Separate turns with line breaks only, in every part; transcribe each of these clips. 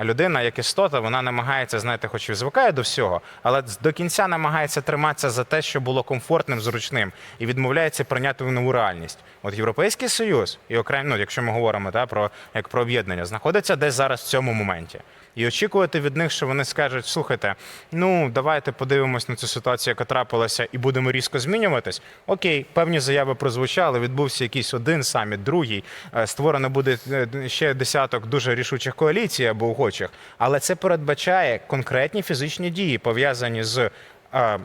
людина, як істота, вона намагається, знаєте, хоч і звикає до всього, але до кінця намагається триматися за те, що було комфортним, зручним, і відмовляється прийняти нову реальність. От Європейський Союз, і окремо, ну, якщо ми говоримо да, про як про об'єднання, знаходиться десь зараз в цьому моменті. І очікувати від них, що вони скажуть: слухайте, ну давайте подивимось на цю ситуацію, яка трапилася, і будемо різко змінюватись. Окей, певні заяви прозвучали. Відбувся якийсь один саміт, другий. е, Створено буде е, ще десяток дуже рішучих коаліцій або охочих. Але це передбачає конкретні фізичні дії, пов'язані з. е,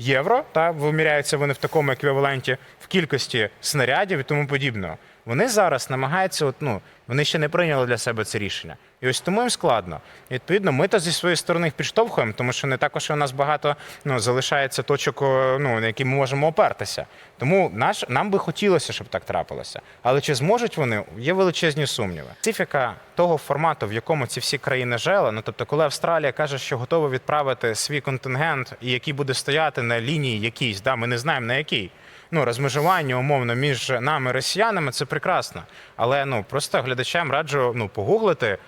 Євро та виміряються вони в такому еквіваленті в кількості снарядів і тому подібного. Вони зараз намагаються, от, ну, вони ще не прийняли для себе це рішення. І ось тому їм складно. І, відповідно, ми то зі своєї сторони їх підштовхуємо, тому що не також у нас багато ну, залишається точок, ну, на які ми можемо опертися. Тому наш, нам би хотілося, щоб так трапилося. Але чи зможуть вони, є величезні сумніви. Специфіка того формату, в якому ці всі країни жили, ну тобто, коли Австралія каже, що готова відправити свій контингент, і який буде стояти на лінії якійсь, да, ми не знаємо на якій. Ну, розмежування умовно між нами росіянами це прекрасно. Але ну просто глядачам раджу ну погуглити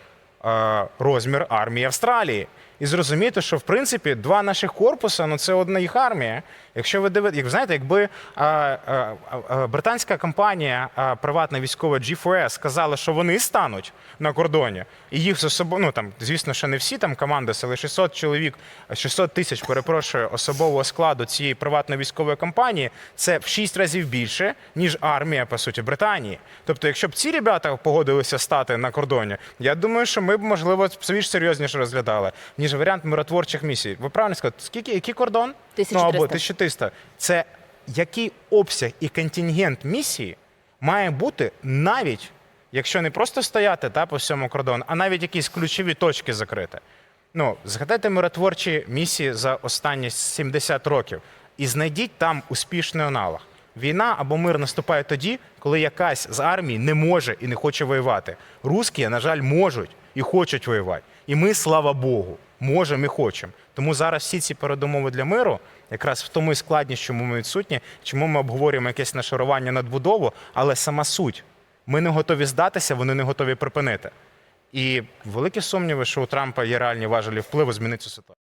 е, розмір армії Австралії і зрозуміти, що в принципі два наших корпуси ну це одна їх армія. Якщо ви дивите, як знаєте, якби е, е, е, британська компанія е, приватна військова G4S сказала, що вони стануть на кордоні, і їх за собою, ну там, звісно, що не всі там команди, але 600 чоловік, 600 тисяч, перепрошую, особового складу цієї приватної військової компанії, це в 6 разів більше, ніж армія, по суті, Британії. Тобто, якщо б ці ребята погодилися стати на кордоні, я думаю, що ми б, можливо, більш серйозніше розглядали, ніж варіант миротворчих місій. Ви правильно сказали, скільки, який кордон? Ну, або
1300.
1300. Це який обсяг і контингент місії має бути навіть, якщо не просто стояти та, по всьому кордону, а навіть якісь ключові точки закрити. Ну, згадайте миротворчі місії за останні 70 років і знайдіть там успішний аналог. Війна або мир наступає тоді, коли якась з армій не може і не хоче воювати. Русські, на жаль, можуть і хочуть воювати. І ми, слава Богу, можемо і хочемо. Тому зараз всі ці передумови для миру, якраз в тому і складність, чому ми відсутні, чому ми обговорюємо якесь нашарування надбудову, але сама суть. Ми не готові здатися, вони не готові припинити. І великі сумніви, що у Трампа є реальні важелі впливу змінити цю ситуацію.